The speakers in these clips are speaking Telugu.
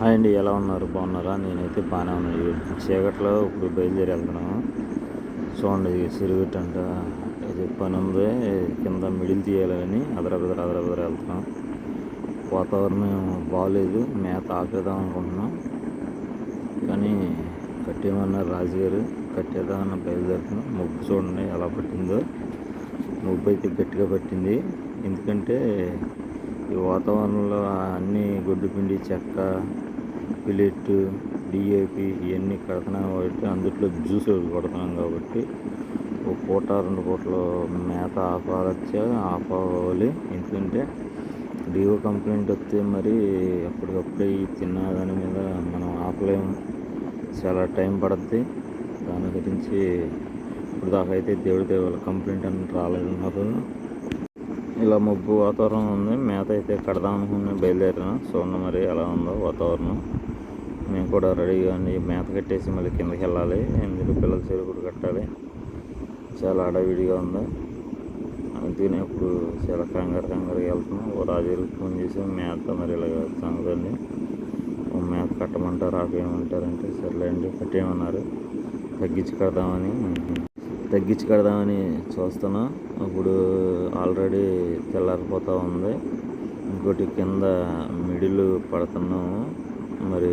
హాయ్ అండి ఎలా ఉన్నారు? బాగున్నారా? నేనైతే బాగానే ఉన్నాను. చీకట్లో ఇప్పుడు బయలుదేరి వెళ్తున్నాము. చూడండి ఇది సిరుగుట్ అంట. ఇది పని ఉంది. కింద మిడిల్ తీయాలని అదరబెదర అదరబెదర వెళ్తున్నాం. వాతావరణం బాగాలేదు మేత ఆపేద్దాం అనుకుంటున్నాం. కానీ కట్టేమన్నారు రాజుగారు. కట్టేద్దామన్న బయలుదేరుతున్నాం. ముగ్గు చూడండి ఎలా పట్టిందో. ముగ్గు అయితే గట్టిగా పట్టింది. ఎందుకంటే ఈ వాతావరణంలో అన్ని పిండి చెక్క పిలెట్ డిఏపి ఇవన్నీ కడుతున్నాం కాబట్టి అందుట్లో జ్యూస్ కొడుతున్నాం కాబట్టి ఒక పూట రెండు పూటలు మేత ఆపాలొచ్చా ఆపాలి ఎందుకంటే డిఓ కంప్లైంట్ వస్తే మరి అప్పటికప్పుడే తిన్న దాని మీద మనం ఆపలేము చాలా టైం పడుద్ది. దాని గురించి ఇప్పుడు దాకా అయితే దేవుడి దేవుళ్ళ కంప్లైంట్ అని రాలేదు నాకు. ఇలా మబ్బు వాతావరణం ఉంది. మేత అయితే కడదాం అనుకుని బయలుదేరిన. చూడండి మరి ఎలా ఉందో వాతావరణం. మేము కూడా రెడీగా ఉండి మేత కట్టేసి మళ్ళీ కిందకి వెళ్ళాలి. ఎందుకు పిల్లల చెరుకుడు కట్టాలి. చాలా అడవిడిగా ఉంది. అందుకనే ఇప్పుడు చాలా కంగారు కంగారుగా వెళ్తున్నాం. ఓ రాజు ఫోన్ చేసి మేత మరి ఇలాగ సంగతండి. మేత కట్టమంటారు ఆపేయమంటారంటే సర్లేండి కట్టేయమన్నారు. తగ్గించి కడదామని తగ్గించి కడదామని చూస్తున్నాం. ఇప్పుడు ఆల్రెడీ తెల్లారిపోతూ ఉంది. ఇంకోటి కింద మిడిల్ పడుతున్నాము. మరి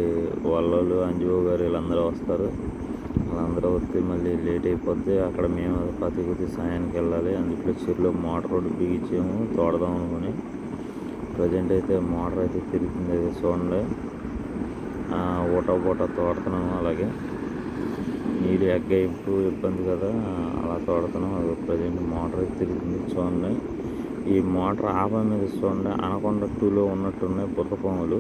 వాళ్ళు అంజుబాబు గారు వీళ్ళందరూ వస్తారు. వాళ్ళందరూ వస్తే మళ్ళీ లేట్ అయిపోతే అక్కడ మేము పతి కొద్ది సాయానికి వెళ్ళాలి. అందుకే చెరువులో మోటార్ రోడ్డు బిగించాము తోడదాం అనుకుని. ప్రజెంట్ అయితే మోటార్ అయితే తిరుగుతుంది చూడండి. ఊట పూట తోడుతున్నాము అలాగే. నీళ్ళు ఎగ్గైపు ఇబ్బంది కదా అలా తోడుతున్నాం అది ప్రజెంట్ మోటార్ అయితే తిరుగుతుంది చూడండి. ఈ మోటార్ ఆప మీద చూడండి అనకొండ టూలో ఉన్నట్టున్నాయి బుర్రపాములు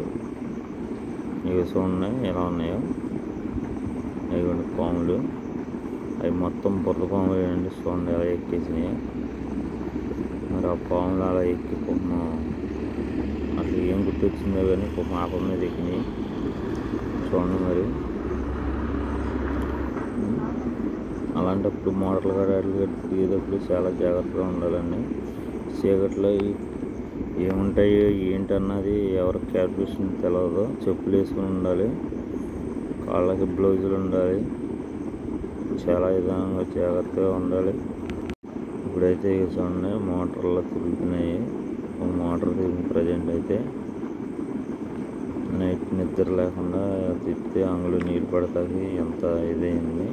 ఇవి చూడండి ఎలా ఉన్నాయో. ఇవ్వండి పాములు. అవి మొత్తం బుర్ర పాములు అండి చూడండి ఎలా ఎక్కేసినాయి. మరి ఆ పాములు అలా ఎక్కి పాపం అసలు ఏం గుర్తొచ్చిందో కానీ పాపం ఆప మీద ఎక్కినాయి. చూడండి మరి. అలాంటప్పుడు మోటార్లు గడాలు తిరిగేటప్పుడు చాలా జాగ్రత్తగా ఉండాలండి. చీకట్లో ఏముంటాయో ఏంటన్నది ఎవరి క్యాల్కులేషన్ తెలియదు చెప్పులు వేసుకుని ఉండాలి. కాళ్ళకి బ్లౌజులు ఉండాలి. చాలా విధానంగా జాగ్రత్తగా ఉండాలి. ఇప్పుడైతే చూడండి మోటార్లు తిరుగుతున్నాయి. మోటార్ తిరిగి ప్రజెంట్ అయితే నైట్ నిద్ర లేకుండా తిప్పితే అంగులు నీళ్ళు పడతాయి. ఎంత ఇదైంది.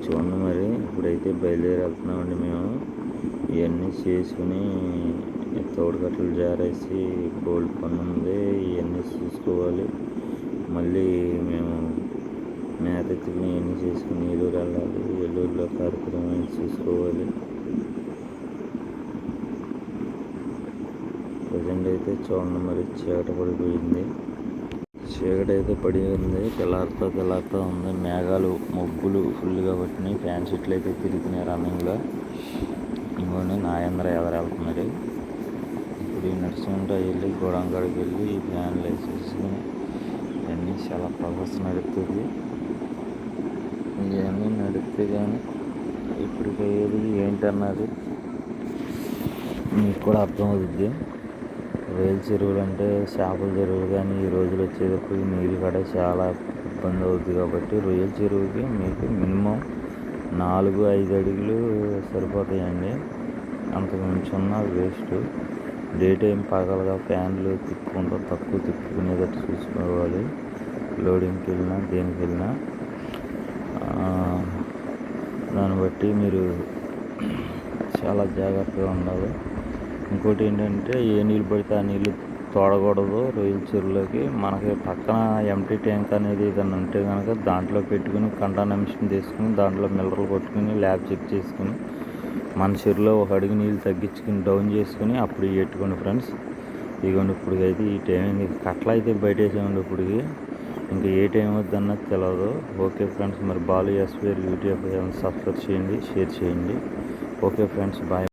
చూడండి మరి ఇప్పుడైతే బయలుదేరి వెళ్తున్నామండి మేము. ఇవన్నీ చేసుకుని తోడు కట్టలు జారేసి గోల్డ్ పన్ను ఉంది ఇవన్నీ చూసుకోవాలి. మళ్ళీ మేము మేత ఎత్తుకుని ఇవన్నీ చేసుకుని ఏలూరు వెళ్ళాలి. ఏలూరులో కార్యక్రమం చూసుకోవాలి? ప్రజెంట్ అయితే చూడండి మరి చీకట పడిపోయింది. చీకట అయితే పడి ఉంది తెల్లారితో తెల్లారితో ఉంది. మేఘాలు మబ్బులు ఫుల్గా పట్టినాయి. ఫ్యాన్ సెట్లు అయితే తిరుగుతున్నాయి రన్నింగ్లో. ఇంకోండి నాయంద్ర వెళ్తున్నది ఇప్పుడు ఈ నడుచుకుంటూ వెళ్ళి గోడం కాడికి వెళ్ళి ఫ్యాన్లు వేసేసుకుని ఇవన్నీ చాలా ప్రాసెస్ నడుపుతుంది. ఇవన్నీ నడిపితే కానీ ఇప్పటికయ్యేది ఏంటన్నది మీకు కూడా అర్థమవుతుంది వేలు చెరువులు అంటే చేపల చెరువులు కానీ ఈ రోజులు వచ్చేటప్పుడు నీళ్ళు కూడా చాలా ఇబ్బంది అవుతుంది కాబట్టి రొయ్యల చెరువుకి మీకు మినిమం నాలుగు ఐదు అడుగులు సరిపోతాయండి. అంతకు మించి వేస్ట్. డే టైం పగలగా ఫ్యాన్లు తిప్పుకుంటూ తక్కువ తిప్పుకునేటట్టు చూసుకోవాలి. లోడింగ్కి వెళ్ళినా దేనికి వెళ్ళినా. దాన్ని బట్టి మీరు చాలా జాగ్రత్తగా ఉండాలి. ఇంకోటి ఏంటంటే ఏ నీళ్ళు పడితే ఆ నీళ్ళు తోడకూడదు రొయ్యల చెరువులోకి. మనకి పక్కన ఎంటీ ట్యాంక్ అనేది ఏదైనా ఉంటే కనుక దాంట్లో పెట్టుకుని కంటాన మిషన్ తీసుకుని దాంట్లో మిల్లర్లు కొట్టుకుని ల్యాబ్ చెక్ చేసుకుని మన చెరువులో ఒక అడుగు నీళ్ళు తగ్గించుకుని డౌన్ చేసుకుని అప్పుడు పెట్టుకోండి ఫ్రెండ్స్. ఇదిగోండి ఇప్పుడు అయితే ఈ టైం. కట్ల అయితే బయట వేసేయండి ఇప్పటికి. ఇంకా ఏ టైం వద్దన్నది తెలియదు ఓకే ఫ్రెండ్స్ మరి బాలు ఎస్పీఆర్ యూట్యూబ్ సబ్స్క్రైబ్ చేయండి షేర్ చేయండి. Okay friends bye.